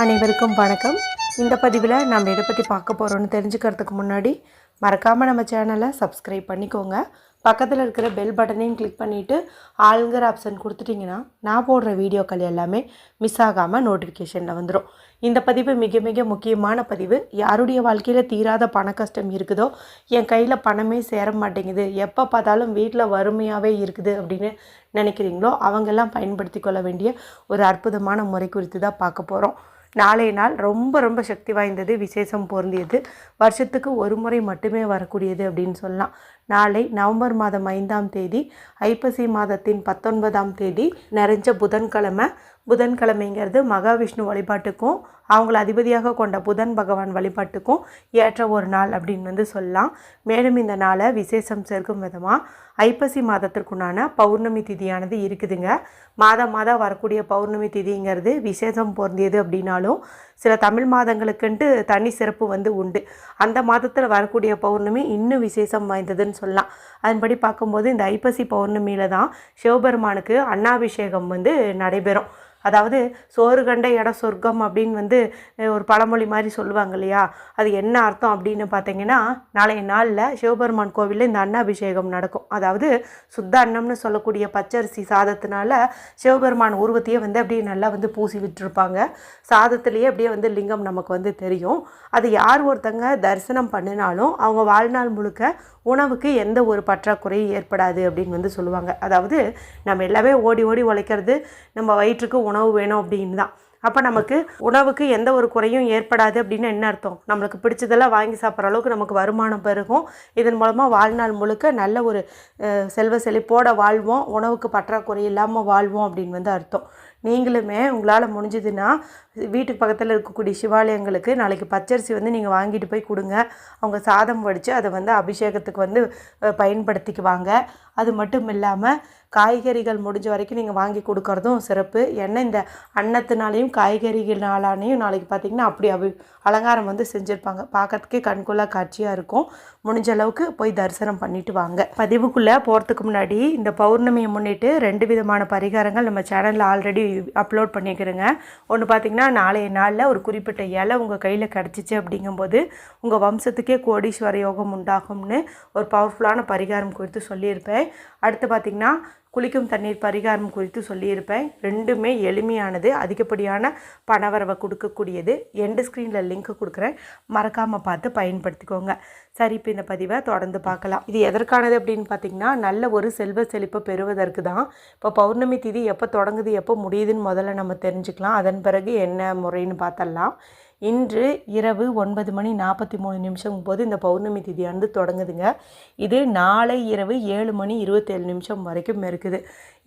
அனைவருக்கும் வணக்கம். இந்த பதிவில் நம்ம எதை பற்றி பார்க்க போகிறோன்னு தெரிஞ்சுக்கிறதுக்கு முன்னாடி மறக்காமல் நம்ம சேனலை சப்ஸ்கிரைப் பண்ணிக்கோங்க. பக்கத்தில் இருக்கிற பெல் பட்டனையும் கிளிக் பண்ணிவிட்டு ஆளுங்கிற ஆப்ஷன் கொடுத்துட்டிங்கன்னா நான் போடுற வீடியோக்கள் எல்லாமே மிஸ் ஆகாமல் நோட்டிஃபிகேஷனில் வந்துடும் இந்த பதிவு மிக மிக முக்கியமான பதிவு. யாருடைய வாழ்க்கையில் தீராத பண கஷ்டம் இருக்குதோ என் கையில் பணமே சேர மாட்டேங்குது. எப்போ பார்த்தாலும் வீட்டில் வறுமையாகவே இருக்குது அப்படின்னு நினைக்கிறீங்களோ அவங்கெல்லாம் பயன்படுத்தி கொள்ள வேண்டிய ஒரு அற்புதமான முறை குறித்து தான் பார்க்க போகிறோம் நாளைய நாள் ரொம்ப ரொம்ப சக்தி வாய்ந்தது விசேஷம் பொருந்தியது. வருஷத்துக்கு ஒரு முறை மட்டுமே வரக்கூடியது அப்படின்னு சொல்லலாம். நாளை நவம்பர் மாதம் ஐந்தாம் தேதி ஐப்பசி மாதத்தின் பத்தொன்பதாம் தேதி நிறைஞ்ச புதன்கிழமை புதன்கிழமைங்கிறது மகாவிஷ்ணு வழிபாட்டுக்கும் அவங்கள அதிபதியாக கொண்ட புதன் பகவான் வழிபாட்டுக்கும் ஏற்ற ஒரு நாள் அப்படின்னு வந்து சொல்லலாம். மேலும் இந்த நாளை விசேஷம் சேர்க்கும் விதமாக ஐப்பசி மாதத்திற்குண்டான பௌர்ணமி திதியானது இருக்குதுங்க. மாதம் மாதம் வரக்கூடிய பௌர்ணமி திதிங்கிறது விசேஷம் பொருந்தியது அப்படின்னாலும் சில தமிழ் மாதங்களுக்குன்ட்டு தனி சிறப்பு வந்து உண்டு. அந்த மாதத்தில் வரக்கூடிய பௌர்ணமி இன்னும் விசேஷம் வாய்ந்ததுன்னு சொல்லலாம். அதன்படி பார்க்கும்போது இந்த ஐப்பசி பௌர்ணமியில் தான் சிவபெருமானுக்கு அன்னாபிஷேகம் வந்து நடைபெறும். அதாவது சோறு கண்ட இடம் சொர்க்கம் அப்படின்னு வந்து ஒரு பழமொழி மாதிரி சொல்லுவாங்க இல்லையா? அது என்ன அர்த்தம் அப்படின்னு பார்த்தீங்கன்னா நாளைய நாளில் சிவபெருமான் கோவிலில் இந்த அன்னாபிஷேகம் நடக்கும். அதாவது சுத்த அன்னம்னு சொல்லக்கூடிய பச்சரிசி சாதத்தினால சிவபெருமான் உருவத்தையே வந்து அப்படியே நல்லா வந்து பூசி விட்டுருப்பாங்க. சாதத்திலேயே அப்படியே வந்து லிங்கம் நமக்கு வந்து தெரியும். அது யார் ஒருத்தங்க தரிசனம் பண்ணினாலும் அவங்க வாழ்நாள் முழுக்க உணவுக்கு எந்த ஒரு பற்றாக்குறையும் ஏற்படாது அப்படின்னு வந்து சொல்லுவாங்க. அதாவது நம்ம எல்லாமே ஓடி ஓடி உழைக்கிறது நம்ம வயிற்றுக்கு உணவு வேணும் அப்படின்னு தான். அப்போ நமக்கு உணவுக்கு எந்த ஒரு குறையும் ஏற்படாது அப்படின்னு என்ன அர்த்தம்? நம்மளுக்கு பிடிச்சதெல்லாம் வாங்கி சாப்பிட்ற அளவுக்கு நமக்கு வருமானம் பெருகும். இதன் மூலமாக வாழ்நாள் முழுக்க நல்ல ஒரு செல்வ செழிப்போட வாழ்வோம். உணவுக்கு பற்றாக்குறை இல்லாமல் வாழ்வோம் அப்படின்னு வந்து அர்த்தம். நீங்களுமே உங்களால் முடிஞ்சதுன்னா வீட்டுக்கு பக்கத்தில் இருக்கக்கூடிய சிவாலயங்களுக்கு நாளைக்கு பச்சரிசி வந்து நீங்கள் வாங்கிட்டு போய் கொடுங்க. அவங்க சாதம் வடித்து அதை வந்து அபிஷேகத்துக்கு வந்து பயன்படுத்திக்குவாங்க. அது மட்டும் இல்லாமல் காய்கறிகள் முடிஞ்ச வரைக்கும் நீங்கள் வாங்கி கொடுக்கறதும் சிறப்பு. ஏன்னா இந்த அன்னத்தினாலையும் காய்கறிகளாலையும் நாளைக்கு பார்த்தீங்கன்னா அப்படி அபி அலங்காரம் வந்து செஞ்சுருப்பாங்க. பார்க்கறதுக்கே கண்கொள்ளா காட்சியாக இருக்கும். முடிஞ்ச அளவுக்கு போய் தரிசனம் பண்ணிட்டு வாங்க. பதிவுக்குள்ளே போகிறதுக்கு முன்னாடி இந்த பௌர்ணமியை முன்னிட்டு ரெண்டு விதமான பரிகாரங்கள் நம்ம சேனலில் ஆல்ரெடி அப்லோட் பண்ணிக்கிறேங்க. ஒன்று பார்த்தீங்கன்னா நாளைய நாளில் ஒரு குறிப்பிட்ட இலை உங்கள் கையில் கிடச்சிச்சு அப்படிங்கும்போது உங்கள் வம்சத்துக்கே கோடீஸ்வர யோகம் உண்டாகும்னு ஒரு பவர்ஃபுல்லான பரிகாரம் குறித்து சொல்லியிருப்பேன். அடுத்து பார்த்திங்கன்னா குளிக்கும் தண்ணீர் பரிகாரம் குறித்து சொல்லியிருப்பேன். ரெண்டுமே எளிமையானது அதிகப்படியான பணவரவை கொடுக்கக்கூடியது. எண்டு ஸ்க்ரீனில் லிங்க் கொடுக்குறேன். மறக்காமல் பார்த்து பயன்படுத்திக்கோங்க. சரி இப்போ இந்த பதிவை தொடர்ந்து பார்க்கலாம். இது எதற்கானது அப்படின்னு பார்த்தீங்கன்னா நல்ல ஒரு செல்வ செழிப்பை பெறுவதற்கு தான். இப்போ பௌர்ணமி திதி எப்போ தொடங்குது எப்போ முடியுதுன்னு முதல்ல நம்ம தெரிஞ்சுக்கலாம். அதன் பிறகு என்ன முறைன்னு பார்த்தரலாம் இன்று இரவு ஒன்பது மணி நாற்பத்தி மூணு நிமிஷம் போது இந்த பௌர்ணமி திதியானது தொடங்குதுங்க. இது நாளை இரவு ஏழு மணி இருபத்தேழு நிமிஷம் வரைக்கும் இருக்குது.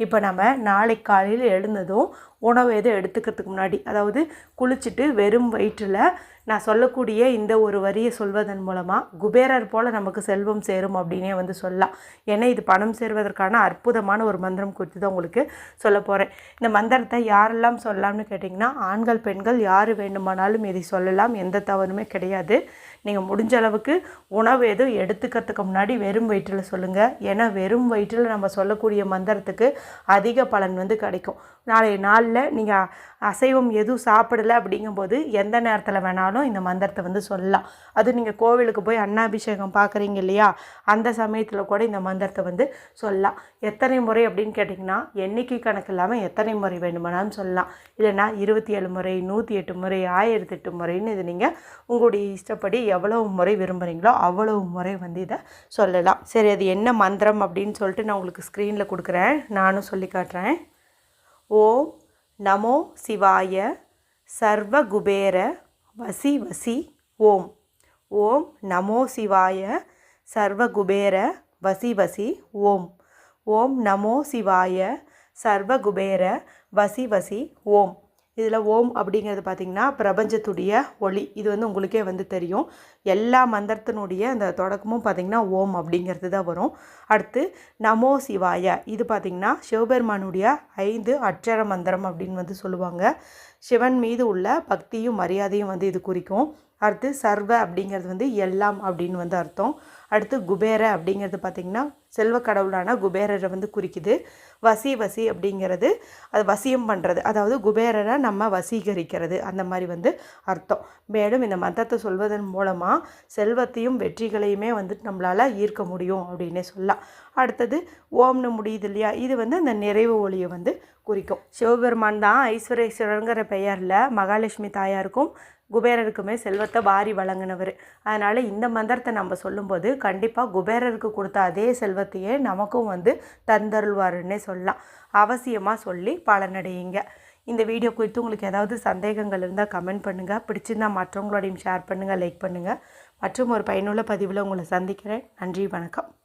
இப்போ நம்ம நாளை காலையில் எழுந்ததும் உணவு எதுவும் எடுத்துக்கிறதுக்கு முன்னாடி அதாவது குளிச்சுட்டு வெறும் வயிற்றில் நான் சொல்லக்கூடிய இந்த ஒரு வரியை சொல்வதன் மூலமாக குபேரர் போல் நமக்கு செல்வம் சேரும் அப்படின்னே வந்து சொல்லலாம். ஏன்னா இது பணம் சேர்வதற்கான அற்புதமான ஒரு மந்திரம் குறித்து தான் உங்களுக்கு சொல்ல போகிறேன் இந்த மந்திரத்தை யாரெல்லாம் சொல்லலாம்னு கேட்டிங்கன்னா ஆண்கள் பெண்கள் யார் வேண்டுமானாலும் இதை சொல்லலாம். எந்த தவறுமே கிடையாது. நீங்கள் முடிஞ்ச அளவுக்கு உணவு எதுவும் எடுத்துக்கிறதுக்கு முன்னாடி வெறும் வயிற்றில் சொல்லுங்கள் ஏன்னா வெறும் வயிற்றில் நம்ம சொல்லக்கூடிய மந்திரத்துக்கு அதிக பலன் வந்து கிடைக்கும். நாளைய நாளில் நீங்கள் அசைவம் எதுவும் சாப்பிடலை அப்படிங்கும்போது எந்த நேரத்தில் வேணாலும் இந்த மந்திரத்தை வந்து சொல்லலாம். அது நீங்கள் கோவிலுக்கு போய் அன்னாபிஷேகம் பார்க்குறீங்க இல்லையா? அந்த சமயத்தில் கூட இந்த மந்திரத்தை வந்து சொல்லலாம். எத்தனை முறை அப்படின்னு கேட்டிங்கன்னா எண்ணிக்கை கணக்கு இல்லாமல் எத்தனை முறை வேணுமானாலும் சொல்லலாம். இல்லைன்னா இருபத்தி ஏழு முறை நூற்றி எட்டு முறை ஆயிரத்தி எட்டு முறைன்னு இது நீங்கள் உங்களுடைய இஷ்டப்படி எவ்வளவு முறை விரும்புகிறீங்களோ அவ்வளவு முறை வந்து இதை சொல்லலாம். சரி அது என்ன மந்திரம் அப்படின்னு சொல்லிட்டு நான் உங்களுக்கு ஸ்க்ரீனில் கொடுக்குறேன். நானும் சொல்லி காட்டுறேன். ஓம் நமோ சிவாய சர்வ குபேர வசி வசி ஓம். ஓம் நமோ சிவாய சர்வ குபேர வசி வசி ஓம். ஓம் நமோ சிவாய சர்வ குபேர வசி வசி ஓம். இதில் ஓம் அப்படிங்கிறது பார்த்திங்கன்னா பிரபஞ்சத்துடைய ஒளி. இது வந்து உங்களுக்கே வந்து தெரியும். எல்லா மந்திரத்தினுடைய அந்த தொடக்கமும் பார்த்திங்கன்னா ஓம் அப்படிங்கிறது தான் வரும். அடுத்து நமோ சிவாய. இது பார்த்திங்கன்னா சிவபெருமானுடைய ஐந்து அட்சர மந்திரம் அப்படின்னு வந்து சொல்லுவாங்க. சிவன் மீது உள்ள பக்தியும் மரியாதையும் வந்து இது குறிக்கும். அடுத்து சர்வ அப்படிங்கிறது வந்து எல்லாம் அப்படின்னு வந்து அர்த்தம். அடுத்து குபேர அப்படிங்கிறது பார்த்திங்கன்னா செல்வ கடவுளான குபேரரை வந்து குறிக்குது. வசி வசி அப்படிங்கிறது அது வசியம் பண்ணுறது அதாவது குபேரரை நம்ம வசீகரிக்கிறது. அந்த மாதிரி வந்து அர்த்தம். மேலும் இந்த மந்திரத்தை சொல்வதன் மூலமாக செல்வத்தையும் வெற்றிகளையுமே வந்துட்டு நம்மளால் ஈர்க்க முடியும் அப்படின்னே சொல்லலாம். அடுத்தது ஓம்னு முடியுது இல்லையா? இது வந்து அந்த நிறைவு ஒளியை வந்து குறிக்கும். சிவபெருமான் தான் ஐஸ்வரேஸ்வரங்கிற பெயரில் மகாலட்சுமி தாயாருக்கும் குபேரருக்குமே செல்வத்தை வாரி வழங்கினவர். அதனால் இந்த மந்திரத்தை நம்ம சொல்லும்போது கண்டிப்பாக குபேரருக்கு கொடுத்த அதே செல்வத்தையே நமக்கும் வந்து தந்தருள்வாருன்னே சொல்லலாம். அவசியமாக சொல்லி பலனடையுங்க. இந்த வீடியோ குறித்து உங்களுக்கு ஏதாவது சந்தேகங்கள் இருந்தால் கமெண்ட் பண்ணுங்கள் பிடிச்சிருந்தா மற்றவங்களோடையும் ஷேர் பண்ணுங்கள் லைக் பண்ணுங்கள் மற்றும் ஒரு பயனுள்ள பதிவில் உங்களை சந்திக்கிறேன். நன்றி வணக்கம்.